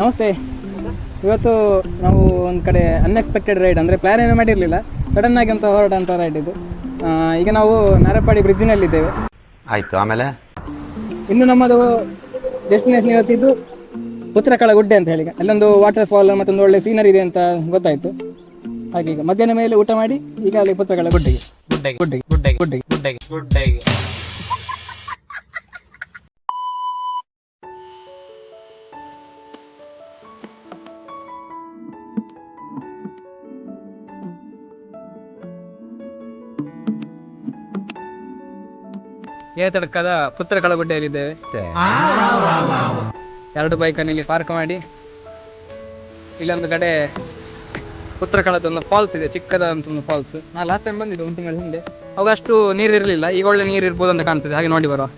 ನಮಸ್ತೆ. ಇವತ್ತು ನಾವು ಒಂದು ಕಡೆ ಅನ್ಎಕ್ಸ್ಪೆಕ್ಟೆಡ್ ರೈಡ್ ಅಂದರೆ ಪ್ಲ್ಯಾನ್ ಏನೂ ಮಾಡಿರಲಿಲ್ಲ. ಸಡನ್ನಾಗಿ ಅಂತ ಹೊರಟಂಥ ರೈಡ್ ಇದು. ಈಗ ನಾವು ನಾರಪಾಡಿ ಬ್ರಿಡ್ಜಿನಲ್ಲಿದ್ದೇವೆ ಆಯ್ತು ಆಮೇಲೆ? ಇನ್ನು ನಮ್ಮದು ಡೆಸ್ಟಿನೇಷನ್ ಇವತ್ತಿದ್ದು ಉತ್ತರಕಳ ಗುಡ್ಡೆ ಅಂತ ಹೇಳಿ. ಅಲ್ಲೊಂದು ವಾಟರ್ ಫಾಲ್ ಮತ್ತೊಂದು ಒಳ್ಳೆ ಸೀನರಿ ಇದೆ ಅಂತ ಗೊತ್ತಾಯಿತು. ಹಾಗೆ ಈಗ ಮಧ್ಯಾಹ್ನ ಮೇಲೆ ಊಟ ಮಾಡಿ ಈಗ ಅಲ್ಲಿ ಪುತ್ರಕಳ ಗುಡ್ಡೆಗೆ. ಗುಡ್ಡೆಗೆ ಗುಡ್ಡೆಗೆ ಗುಡ್ಡೆಗೆ ಗುಡ್ಡೆಗೆ ಗುಡ್ಡೆಗೆ ಗುಡ್ಡೆಗೆ. ಏತಡ್ಕದ ಪುತ್ರ ಕಳಗುಡ್ಡೆಯಲ್ಲಿದ್ದೇವೆ ಎರಡು ಬೈಕನ್ನು ಇಲ್ಲಿ ಪಾರ್ಕ್ ಮಾಡಿ. ಇಲ್ಲೊಂದು ಕಡೆ ಪುತ್ರ ಒಂದು ಫಾಲ್ಸ್ ಇದೆ ಚಿಕ್ಕದಂತ ಒಂದು ಫಾಲ್ಸ್ ನಾ ಲಾಸ್ಟ್ ಟೈಮ್ ಬಂದಿದ್ದೆ ಒಂದು ತಿಂಗಳ ಹಿಂದೆ. ಅವಾಗ ಅಷ್ಟು ನೀರು ಇರಲಿಲ್ಲ ಈಗ ಒಳ್ಳೆ ನೀರು ಇರ್ಬೋದು ಅಂತ ಕಾಣ್ತದೆ ಹಾಗೆ ನೋಡಿ ಬರುವ.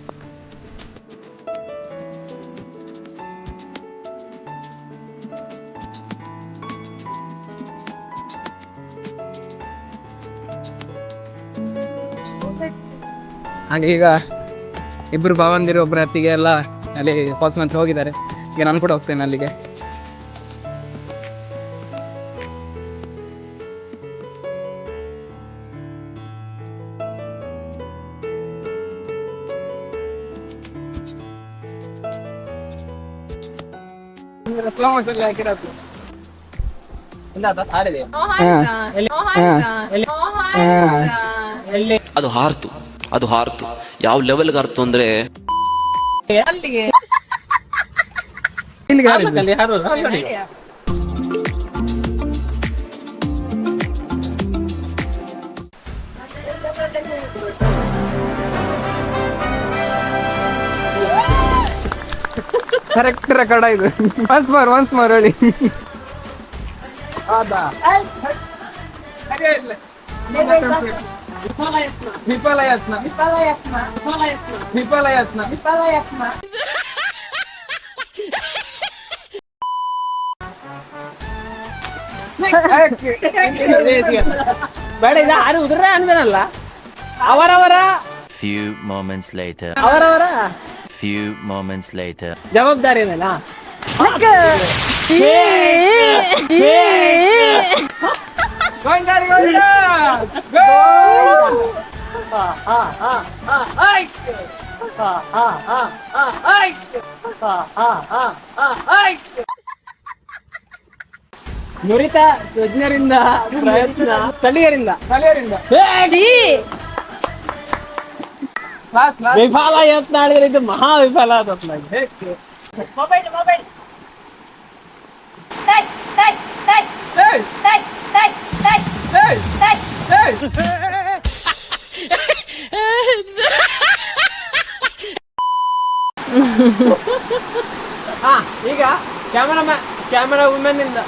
ಹಾಗೆ ಈಗ ಇಬ್ಬರು ಭಾವಂದಿರು ಒಬ್ಬರ ಹತ್ತಿಗೆ ಎಲ್ಲ ಅಲ್ಲಿ ಫಾಲ್ಸ್ನ ಹತ್ರ ಹೋಗಿದ್ದಾರೆ. ಈಗ ನಾನು ಕೂಡ ಹೋಗ್ತೇನೆ ಅಲ್ಲಿಗೆ. ಅದು ಹಾರ್ತು. ಅದು ಹಾರ್ತು ಯಾವ ಲೆವೆಲ್ಗೆ ಹಾರ್ತು ಅಂದ್ರೆ. ಕರೆಕ್ಟ್ ರೆಕಾರ್ಡ್ ಆಯ್ತು ಒನ್ಸ್ ಮೋರ್ ಒನ್ಸ್ ಮೋರ್ ಹೇಳಿ ವಿಫಲಯತ್ನ. ವಿಫಲಯತ್ನ. ಬೇಡ ಇದು ಆರು ಉದ್ರ ಅಂದನಲ್ಲ. ಅವರವರ. ಫ್ಯೂ ಮೊಮೆಂಟ್ಸ್ ಲೈಟರ್ ಅವರವರ. ಫ್ಯೂ ಮೊಮೆಂಟ್ಸ್ ಲೈಟರ್ ಜವಾಬ್ದಾರಿ ಏನಲ್ಲ? ನುರಿತ ತಜ್ಞರಿಂದ ಪ್ರಯತ್ನ. ಸ್ಥಳೀಯರಿಂದ. ಸ್ಥಳೀಯರಿಂದ. ವಿಫಲ ಯತ್ನ ಇದು ಮಹಾ ವಿಫಲ ಹೇ mobile mobile camera camera women ಇಂದ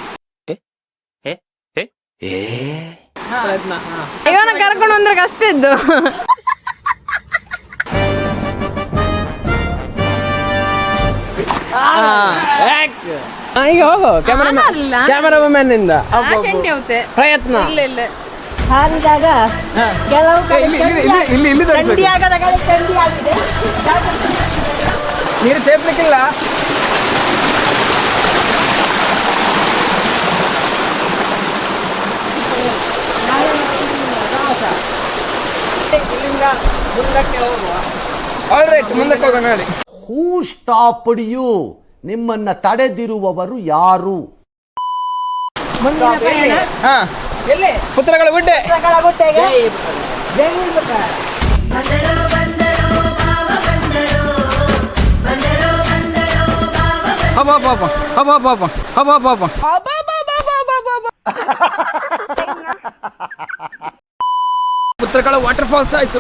ಪ್ರಯತ್ನ ಹಾ? ಇವನ ಕರ್ಕೊಂಡು ಬಂದ್ರೆ ಕಷ್ಟ ಇದ್ದು. ಹಾ, ಈಗ ಹೋಗು. ಕ್ಯಾಮರಾ ನಾನಲ್ಲ. ಕ್ಯಾಮರಾ ವುಮೆನ್ ಇಂದ. ಚಂಡಿ ಹೋಗುತ್ತೆ. ಪ್ರಯತ್ನ. ಇಲ್ಲ ಇಲ್ಲ. ಹಾರಿದಾಗ ಕೆಲವು ಏ, ಇಲ್ಲಿ ಇಲ್ಲಿ ಇಲ್ಲಿ ಇಲ್ಲಿ ಇಲ್ಲಿ ತೋರಿಸ್ಬೇಕು. ಚಂಡಿಯಾಗದ ಕಡೆ ಚಂಡಿಯಾಗಿದೆ ನೀರು ಸೇರ್ಲಿಕ್ಕಿಲ್ಲ. ಮುಂದಕ್ಕೆ ಹೋಗುವ. ಆಲ್ರೈಟ್ ಮುಂದಕ್ಕೆ ಹೋಗೋಣ ಹೇಳಿ. ಹೂ ಸ್ಟಾಪ್ಡ್ ಯು ನಿಮ್ಮನ್ನ ತಡೆದಿರುವವರು ಯಾರು? ಮುಂದಿನ ಪಯಣ ಹಾ. ಎಲ್ಲಿ? ಪುತ್ರಗಳ ಗುಡ್ಡೆ. ಗುಡ್ಡೆಗೆ? ಬೆಂಗಳೂರು ಪುತ್ರಗಳ ವಾಟರ್ ಫಾಲ್ಸ್ ಆಯ್ತು.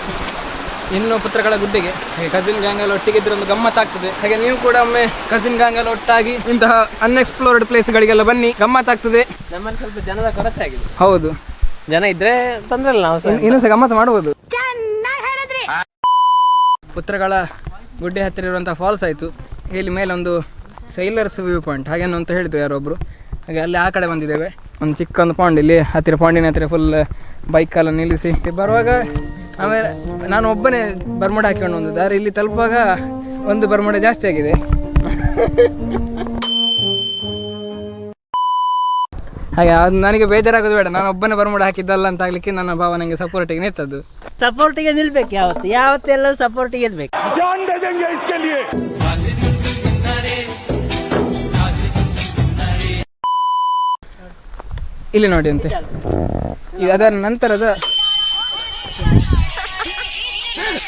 ಇನ್ನು ಪುತ್ರಗಳ ಗುಡ್ಡೆಗೆ. ಕಸಿನ್ ಗ್ಯಾಂಗ್ ಅಲ್ಲಿ ಒಟ್ಟಿಗೆ ಇದ್ರೆ ಒಂದು ಗಮ್ಮತ್ ಆಗ್ತದೆ. ಹಾಗೆ ನೀವು ಕೂಡ ಒಮ್ಮೆ ಕಸಿನ್ ಗ್ಯಾಂಗ್ ಅಲ್ಲಿ ಒಟ್ಟಾಗಿ ಇಂತಹ ಅನ್ಎಕ್ಸ್ಪ್ಲೋರ್ಡ್ ಪ್ಲೇಸ್ಗಳಿಗೆಲ್ಲ ಬನ್ನಿ ಗಮ್ಮತ್ ಆಗ್ತದೆ. ನಮ್ಮಲ್ಲಿ ಸ್ವಲ್ಪ ಜನದ ಕೊರತೆ ಆಗಿದೆ. ಹೌದು. ಜನ ಇದ್ರೆ ತೊಂದ್ರೆ ಇಲ್ಲ ನಾವು ಸಹ. ಇನ್ನೂ ಸಹ ಗಮ್ಮತ್ ಮಾಡಬಹುದು ಪುತ್ರಗಳ ಗುಡ್ಡೆ ಹತ್ತಿರ ಇರುವಂತಹ ಫಾಲ್ಸ್ ಆಯಿತು. ಇಲ್ಲಿ ಮೇಲೊಂದು ಸೈಲರ್ಸ್ ವ್ಯೂ ಪಾಯಿಂಟ್ ಹಾಗೇನು ಅಂತ ಹೇಳಿದ್ರು ಯಾರೊಬ್ಬರು ಹಾಗೆ ಅಲ್ಲಿ ಆ ಕಡೆ ಬಂದಿದ್ದೇವೆ. ಒಂದು ಚಿಕ್ಕ ಒಂದು ಪಾಂಡ್ ಇಲ್ಲಿ ಹತ್ತಿರ ಪಾಂಡಿನ ಹತ್ತಿರ ಫುಲ್ ಬೈಕೆಲ್ಲ ನಿಲ್ಲಿಸಿ. ಬರುವಾಗ ಆಮೇಲೆ ನಾನು ಒಬ್ಬನೇ ಬರ್ಮಡ ಹಾಕೊಂಡು ಒಂದು ದಾರಿ ಇಲ್ಲಿ ತಲುಪುವಾಗ ಒಂದು ಬರ್ಮಡ ಜಾಸ್ತಿ ಆಗಿದೆ. ಹಾಗೆ ಅದು ನನಗೆ ಬೇಜಾರಾಗೋದು ಬೇಡ. ನಾನು ಒಬ್ಬನೇ ಬರ್ಮಡ ಹಾಕಿದ್ದಲ್ಲ ಅಂತ ಆಗ್ಲಿಕ್ಕೆ ನನ್ನ ಭಾವ ನನಗೆ ಸಪೋರ್ಟಿಗೆ ನಿಂತದ್ದು. ಸಪೋರ್ಟಿಗೆ ನಿಲ್ಬೇಕು ಯಾವತ್ತು. ಯಾವತ್ತೆಲ್ಲ ಸಪೋರ್ಟಿಗೆ ಇರ್ಬೇಕು. ಇಲ್ಲಿ ನೋಡಿ ಅಂತೆ. ಈಗ ಅದರ ನಂತರದ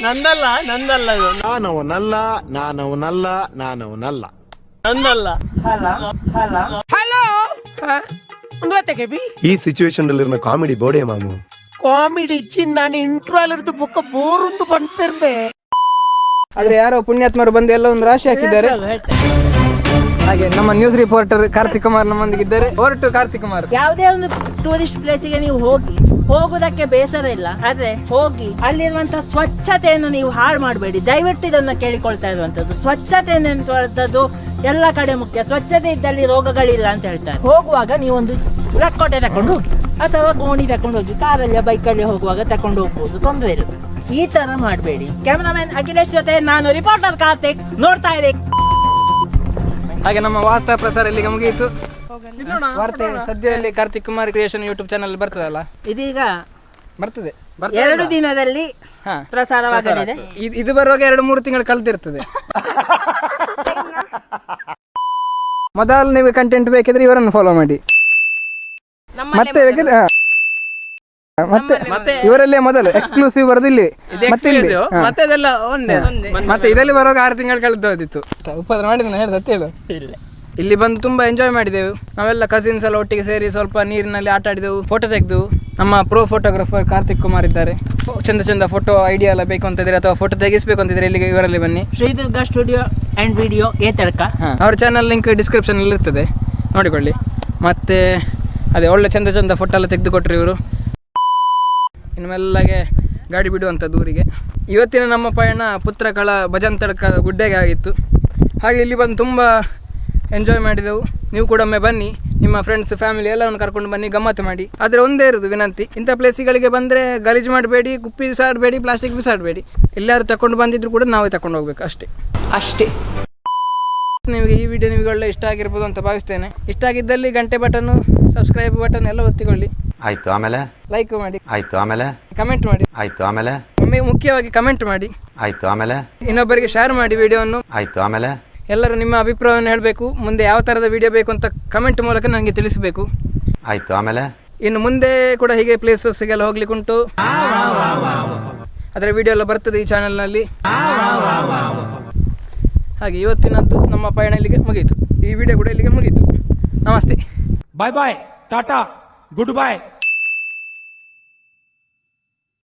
ನಂದಲ್ಲ ನಂದಲ್ಲ ಇದು. ನಾನವನಲ್ಲ ನಾನವನಲ್ಲ ನಾನವನಲ್ಲ. ನಂದಲ್ಲ. ಹಲೋ ಈ ಸಿಚುವೇಶನ್ ಅಲ್ಲಿರೋ ಕಾಮಿಡಿ ಬೋಡೆ ಮಾಮು. ಕಾಮಿಡಿ ಇಚ್ಚಿ ನಾನು ಇಂಟ್ರೋಲ್ ಬುಕ್ಕ ಬೋರುಂದು ಬಂತಿರ್ಬೆ ಆದ್ರೆ ಯಾರೋ ಪುಣ್ಯಾತ್ಮರು ಬಂದು ಎಲ್ಲ ಒಂದು ರಾಶಿ ಹಾಕಿದ್ದಾರೆ. ಹಾಗೆ ನಮ್ಮ ನ್ಯೂಸ್ ರಿಪೋರ್ಟರ್ ಕಾರ್ತಿಕ್ ಕುಮಾರ್ ನಮ್ಮೊಂದಿಗಿದ್ದಾರೆ. ಹೊರಟು ಕಾರ್ತಿಕ್ ಕುಮಾರ್. ಯಾವುದೇ ಒಂದು ಟೂರಿಸ್ಟ್ ಪ್ಲೇಸಿಗೆ ನೀವು ಹೋಗಿ ಹೋಗುದಕ್ಕೆ ಬೇಸರ ಇಲ್ಲ ಆದ್ರೆ ಹೋಗಿ ಅಲ್ಲಿರುವಂತಹ ಸ್ವಚ್ಛತೆಯನ್ನು ನೀವು ಹಾಳು ಮಾಡಬೇಡಿ. ದಯವಿಟ್ಟು ಇದನ್ನ ಕೇಳಿಕೊಳ್ತಾ ಇರುವಂತದ್ದು. ಸ್ವಚ್ಛತೆ ಅಂತದ್ದು ಎಲ್ಲ ಕಡೆ ಮುಖ್ಯ. ಸ್ವಚ್ಛತೆ ಇದ್ದಲ್ಲಿ ರೋಗಗಳಿಲ್ಲ ಅಂತ ಹೇಳ್ತಾರೆ. ಹೋಗುವಾಗ ನೀವೊಂದು ಲಕ್ಕೋಟೆ ತಕೊಂಡು ಹೋಗಿ. ಅಥವಾ ಗೋಣಿ ತಕೊಂಡು ಹೋಗಿ. ಕಾರಲ್ಲಿ, ಬೈಕಲ್ಲಿ ಹೋಗುವಾಗ ತಕೊಂಡು ಹೋಗ್ಬೋದು. ತೊಂದರೆ ಇಲ್ಲ. ಈ ತರ ಮಾಡಬೇಡಿ. ಕ್ಯಾಮರಾಮನ್ ಅಖಿಲೇಶ್ ಜೊತೆ ನಾನು ರಿಪೋರ್ಟರ್ ಕಾರ್ತಿಕ್ ನೋಡ್ತಾ ಇದ್ದೆ ಹಾಗೆ ನಮ್ಮ ವಾರ್ತಾ ಪ್ರಸಾರ ಇಲ್ಲಿಗೆ ಮುಗಿಯಿತು. ವಾರ್ತೆ ಸದ್ಯದಲ್ಲಿ Karthik Kumar creation YouTube channel ಬರ್ತದಲ್ಲ? ಇದೀಗ ಬರ್ತದೆ. ಎರಡು ದಿನದಲ್ಲಿ ಹಾ ಪ್ರಸಾರವಾಗಲಿದೆ ಇದ್- ಇದು ಬರುವಾಗ ಎರಡು ಮೂರು ತಿಂಗಳು ಕಳೆದಿರ್ತದೆ. ಮೊದಲು ನೀವು ಕಂಟೆಂಟ್ ಬೇಕಿದ್ರೆ ಇವರನ್ನು ಫಾಲೋ ಮಾಡಿ. ಮತ್ತೆ ಬೇಕಿದ್ರೆ ಹಾ. ಮತ್ತೆ ಇವರಲ್ಲೇ ಮೊದಲು ಎಕ್ಸ್ಕ್ಲೂಸಿವ್ ಬರೋದು ಇಲ್ಲಿ. ಮತ್ತೆ ಇಲ್ಲಿ. ಹಾ. ಮತ್ತೆ ಅದೆಲ್ಲ ಒಂದೇ. ಮತ್ತೆ ಇದರಲ್ಲಿ ಬರುವಾಗ ಆರು ತಿಂಗಳು ಕಳೆದು ಹೋದಿತ್ತು ಉಪದ್ರ ಮಾಡಿದ ಹೇಳ್ದ ಹೇಳು. ಇಲ್ಲಿ ಬಂದು ತುಂಬಾ ಎಂಜಾಯ್ ಮಾಡಿದೆವು. ನಾವೆಲ್ಲ ಕಸಿನ್ಸ್ ಎಲ್ಲ ಒಟ್ಟಿಗೆ ಸೇರಿ ಸ್ವಲ್ಪ ನೀರಿನಲ್ಲಿ ಆಟ ಆಡಿದೆವು ಫೋಟೋ ತೆಗೆದೆವು. ನಮ್ಮ ಪ್ರೋ ಫೋಟೋಗ್ರಾಫರ್ ಕಾರ್ತಿಕ್ ಕುಮಾರ್ ಇದ್ದಾರೆ. ಚಂದ ಚಂದ ಫೋಟೋ ಐಡಿಯಾ ಎಲ್ಲ ಬೇಕು ಅಂತಿದ್ರೆ ಅಥವಾ ಫೋಟೋ ತೆಗಿಸ್ಬೇಕು ಅಂತಿದ್ರೆ ಇಲ್ಲಿಗೆ ಇವರಲ್ಲಿ ಬನ್ನಿ. Shridurga studio and video Yethadka ಅವ್ರ ಚಾನಲ್ ಲಿಂಕ್ ಡಿಸ್ಕ್ರಿಪ್ಷನಲ್ಲಿ ಇರ್ತದೆ. ನೋಡಿಕೊಳ್ಳಿ. ಮತ್ತೆ ಅದೇ ಒಳ್ಳೆ ಚಂದ ಚಂದ ಫೋಟೋ ಎಲ್ಲ ತೆಗೆದು ಕೊಟ್ಟರು ಇವರು. ಇನ್ನು ಮೆಲ್ಲಗೆ ಗಾಡಿ ಬಿಡುವಂಥದ್ದು ಊರಿಗೆ. ಇವತ್ತಿನ ನಮ್ಮ ಪಯಣ ಪುತ್ರಕಳ ಭಜನ್ ತಡಕ ಗುಡ್ಡೆಗೆ ಆಗಿತ್ತು. ಹಾಗೆ ಇಲ್ಲಿ ಬಂದು ತುಂಬ ಎಂಜಾಯ್ ಮಾಡಿದೆವು. ನೀವು ಕೂಡ ಒಮ್ಮೆ ಬನ್ನಿ. ನಿಮ್ಮ ಫ್ರೆಂಡ್ಸ್ ಫ್ಯಾಮಿಲಿ ಎಲ್ಲವನ್ನು ಕರ್ಕೊಂಡು ಬನ್ನಿ ಗಮ್ಮತ್ತು ಮಾಡಿ. ಆದರೆ ಒಂದೇ ಇರೋದು ವಿನಂತಿ. ಇಂಥ ಪ್ಲೇಸ್ಗಳಿಗೆ ಬಂದರೆ ಗಲೀಜು ಮಾಡಬೇಡಿ ಕುಪ್ಪಿ ಸಾಡಬೇಡಿ ಪ್ಲಾಸ್ಟಿಕ್ ಬಿಸಾಡಬೇಡಿ. ಎಲ್ಲರೂ ತಗೊಂಡು ಬಂದಿದ್ರು ಕೂಡ ನಾವೇ ತಗೊಂಡು ಹೋಗ್ಬೇಕು ಅಷ್ಟೇ. ಅಷ್ಟೇ. ನಿಮಗೆ ಈ ವಿಡಿಯೋ ನಿಮಗೆ ಒಳ್ಳೆ ಇಷ್ಟ ಆಗಿರ್ಬೋದು ಅಂತ ಭಾವಿಸ್ತೇನೆ. ಇಷ್ಟ ಆಗಿದ್ದಲ್ಲಿ ಗಂಟೆ ಬಟನ್ ಸಬ್ಸ್ಕ್ರೈಬ್ ಬಟನ್ ಎಲ್ಲ ಒತ್ತಿಕೊಳ್ಳಿ. ಆಯ್ತು ಆಮೇಲೆ? ಲೈಕ್ ಮಾಡಿ. ಆಯ್ತು ಆಮೇಲೆ? ಕಮೆಂಟ್ ಮಾಡಿ. ಆಯ್ತು ಆಮೇಲೆ? ಒಮ್ಮೆ ಮುಖ್ಯವಾಗಿ ಕಮೆಂಟ್ ಮಾಡಿ. ಆಯ್ತು ಆಮೇಲೆ? ಇನ್ನೊಬ್ಬರಿಗೆ ಶೇರ್ ಮಾಡಿ ವಿಡಿಯೋವನ್ನು ಆಯ್ತು ಆಮೇಲೆ? ಎಲ್ಲರೂ ನಿಮ್ಮ ಅಭಿಪ್ರಾಯವನ್ನು ಹೇಳಬೇಕು. ಮುಂದೆ ಯಾವ ಥರದ ವಿಡಿಯೋ ಬೇಕು ಅಂತ ಕಮೆಂಟ್ ಮೂಲಕ ನನಗೆ ತಿಳಿಸಬೇಕು. ಆಯಿತು ಆಮೇಲೆ? ಇನ್ನು ಮುಂದೆ ಕೂಡ ಹೀಗೆ ಪ್ಲೇಸಸ್ಗೆಲ್ಲ ಹೋಗ್ಲಿಕ್ಕೆ ಉಂಟು. ಅದರ ವಿಡಿಯೋ ಎಲ್ಲ ಬರ್ತದೆ ಈ ಚಾನಲ್ನಲ್ಲಿ ಹಾಗೆ ಇವತ್ತಿನದ್ದು ನಮ್ಮ ಪಯಣ ಇಲ್ಲಿಗೆ ಮುಗೀತು. ಈ ವಿಡಿಯೋ ಕೂಡ ಇಲ್ಲಿಗೆ ಮುಗಿಯಿತು ನಮಸ್ತೆ. ಬಾಯ್ ಬಾಯ್ ಟಾಟಾ ಗುಡ್ ಬಾಯ್